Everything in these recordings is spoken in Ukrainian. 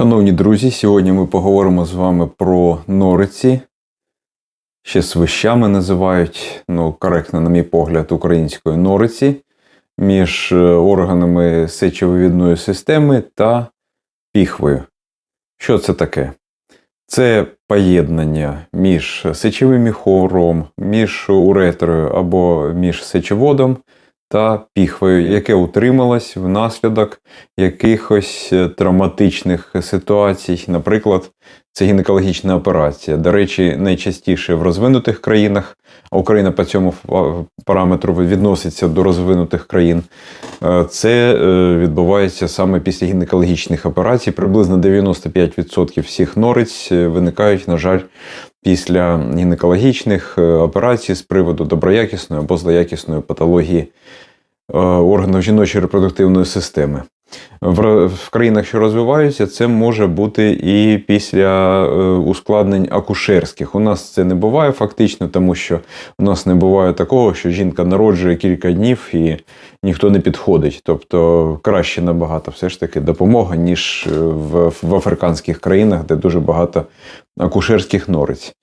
Шановні друзі, сьогодні ми поговоримо з вами про нориці. Ще свищами називають, ну, коректно, на мій погляд, української нориці між е, органами сечовивідної системи та піхвою. Що це таке? Це поєднання між сечовим міхором, між уретрою або між сечоводом та піхвою, яке утрималось внаслідок якихось е, травматичних ситуацій. Наприклад, це гінекологічна операція. До речі, найчастіше в розвинутих країнах, а Україна по цьому параметру відноситься до розвинутих країн. Е, це е, відбувається саме після гінекологічних операцій. Приблизно 95% всіх нориць виникають, на жаль, після гінекологічних операцій з приводу доброякісної або злоякісної патології органів жіночої репродуктивної системи. В, країнах, що розвиваються, це може бути і після е, ускладнень акушерських. У нас це не буває фактично, тому що у нас не буває такого, що жінка народжує кілька днів і ніхто не підходить. Тобто краще набагато все ж таки допомога, ніж в, в африканських країнах, де дуже багато акушерських нориць.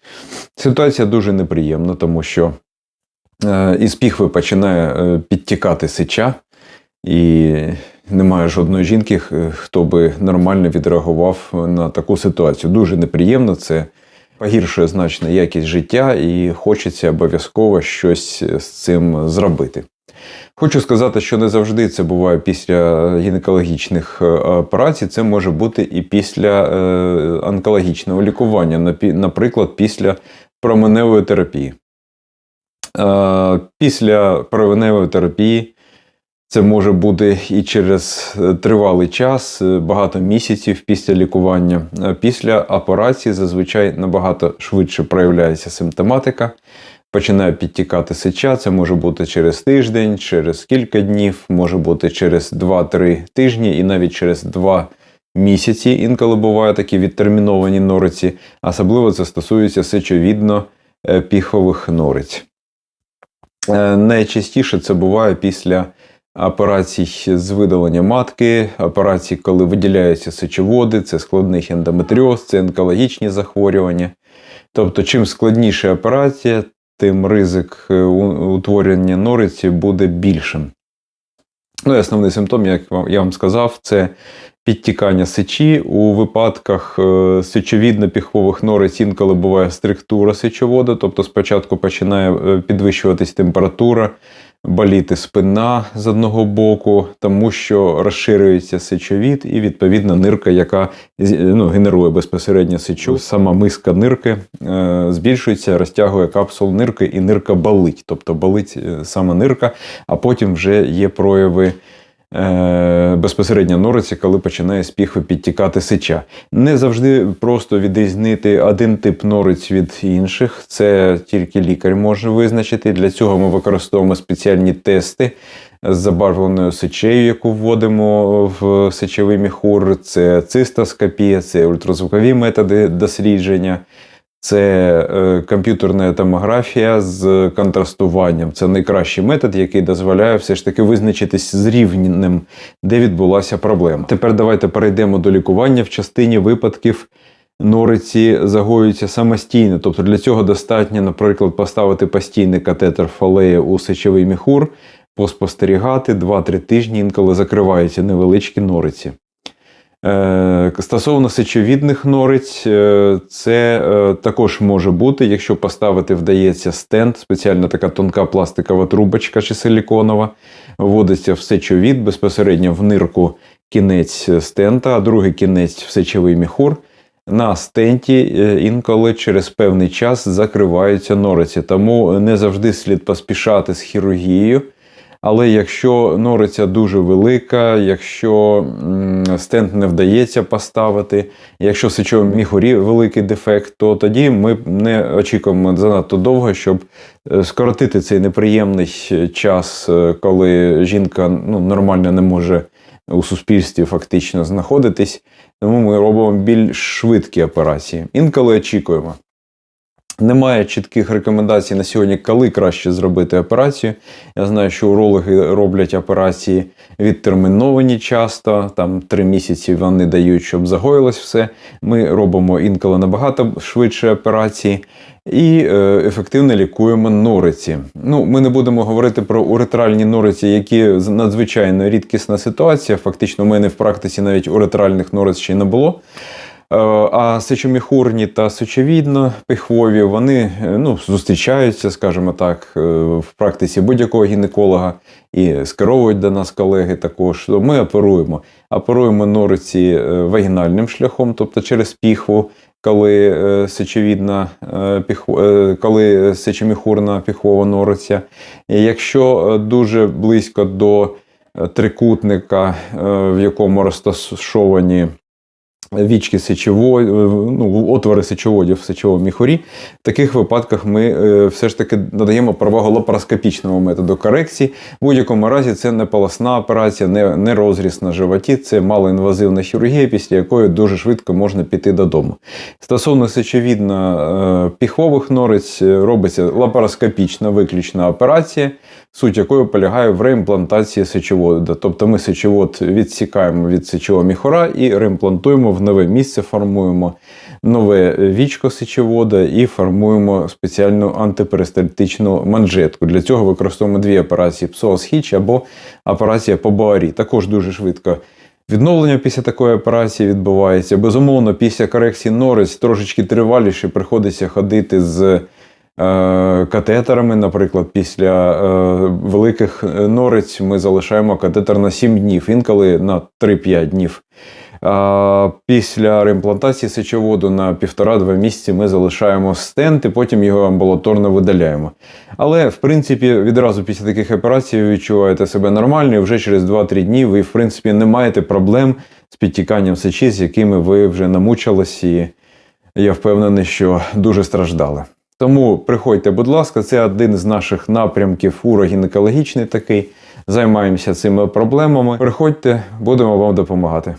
Ситуація дуже неприємна, тому що е, із піхви починає е, підтікати сича. І немає жодної жінки, хто би нормально відреагував на таку ситуацію. Дуже неприємно це погіршує значно якість життя, і хочеться обов'язково щось з цим зробити. Хочу сказати, що не завжди це буває після гінекологічних е, операцій, це може бути і після е, онкологічного лікування, наприклад, після променевої терапії. Е, після променевої терапії це може бути і через е, тривалий час, е, багато місяців після лікування. Після операції зазвичай набагато швидше проявляється симптоматика. Починає підтікати сеча, це може бути через тиждень, через кілька днів, може бути через 2-3 тижні і навіть через 2 місяці. Інколи бувають такі відтерміновані нориці, особливо це стосується сечовідно е, піхових нориць. Найчастіше це буває після операцій з видалення матки, операцій, коли виділяються сечоводи, це складний ендометріоз, це онкологічні захворювання. Тобто, чим складніша операція, тим ризик е, утворення нориці буде більшим. Ну і основний симптом, як я вам сказав, це підтікання сечі. У випадках е, сечовідно-піхвових норець інколи буває структура сечоводу, тобто спочатку починає е, підвищуватись температура, боліти спина з одного боку, тому що розширюється сечовід і, відповідно, нирка, яка ну, генерує безпосередньо сечу. Сама миска нирки е, збільшується, розтягує капсул нирки, і нирка болить. Тобто болить е, сама нирка, а потім вже є прояви. Е, безпосередньо нориці, коли починає з піхви підтікати сеча. Не завжди просто відрізнити один тип нориць від інших. Це тільки лікар може визначити. Для цього ми використовуємо спеціальні тести з забарвленою сечею, яку вводимо в сечовий міхур. Це цистоскопія, це ультразвукові методи дослідження. Це е, комп'ютерна томографія з контрастуванням. Це найкращий метод, який дозволяє все ж таки визначитись з рівнем, де відбулася проблема. Тепер давайте перейдемо до лікування в частині випадків. Нориці загоюються самостійно, тобто для цього достатньо, наприклад, поставити постійний катетер фолея у сечовий міхур, поспостерігати 2-3 тижні, інколи закриваються невеличкі нориці. Е, стосовно сечовідних нориць, е, це е, також може бути, якщо поставити, вдається стенд, спеціальна така тонка пластикова трубочка чи силіконова, вводиться в сечовід безпосередньо в нирку кінець стента, а другий кінець в сечовий міхур. На стенті інколи через певний час закриваються нориці, тому не завжди слід поспішати з хірургією. Але якщо нориця дуже велика, якщо стенд не вдається поставити, якщо сечовий міхурі великий дефект, то тоді ми не очікуємо занадто довго, щоб е, скоротити цей неприємний час, е, коли жінка ну, нормально не може у суспільстві фактично знаходитись. Тому ми робимо більш швидкі операції. Інколи очікуємо. Немає чітких рекомендацій на сьогодні, коли краще зробити операцію. Я знаю, що урологи роблять операції відтерміновані часто, там три місяці вони дають, щоб загоїлось все. Ми робимо інколи набагато швидше операції і е, ефективно лікуємо нориці. Ну, ми не будемо говорити про уретральні нориці, які надзвичайно рідкісна ситуація. Фактично, в мене в практиці навіть уретральних нориць ще не було. Е, А сечоміхурні та сечовідно пихвові вони е, ну, зустрічаються, скажімо так, е, в практиці будь-якого гінеколога і скеровують до нас колеги також. Ми оперуємо. Оперуємо нориці вагінальним шляхом, тобто через піхву, коли сечовідна коли сечоміхурна піхвова нориця. Якщо дуже близько до трикутника, в якому розташовані вічки сечової, ну, отвори сечоводів в сечовому міхурі. В таких випадках ми е, все ж таки надаємо перевагу лапароскопічному методу корекції. В будь-якому разі це не полосна операція, не, не розріз на животі, це малоінвазивна хірургія, після якої дуже швидко можна піти додому. Стосовно сечовідно е, піхвових норець е, робиться лапароскопічна виключна операція, суть якої полягає в реімплантації сечоводу. Тобто ми сечовод відсікаємо від сечового міхура і реімплантуємо в нове місце, формуємо нове вічко сечовода і формуємо спеціальну антиперистальтичну манжетку. Для цього використовуємо дві операції псоосхіч або операція по боарі. Також дуже швидко. Відновлення після такої операції відбувається. Безумовно, після корекції норець трошечки триваліше приходиться ходити з е, катетерами. Наприклад, після е, великих норець ми залишаємо катетер на 7 днів, інколи на 3-5 днів. Після реімплантації сечоводу на 1,5-2 місяці ми залишаємо стенд і потім його амбулаторно видаляємо. Але, в принципі, відразу після таких операцій ви відчуваєте себе нормально, і вже через 2-3 дні ви, в принципі, не маєте проблем з підтіканням сечі, з якими ви вже намучились, і я впевнений, що дуже страждали. Тому приходьте, будь ласка, це один з наших напрямків урогінекологічний такий. Займаємося цими проблемами. Приходьте, будемо вам допомагати.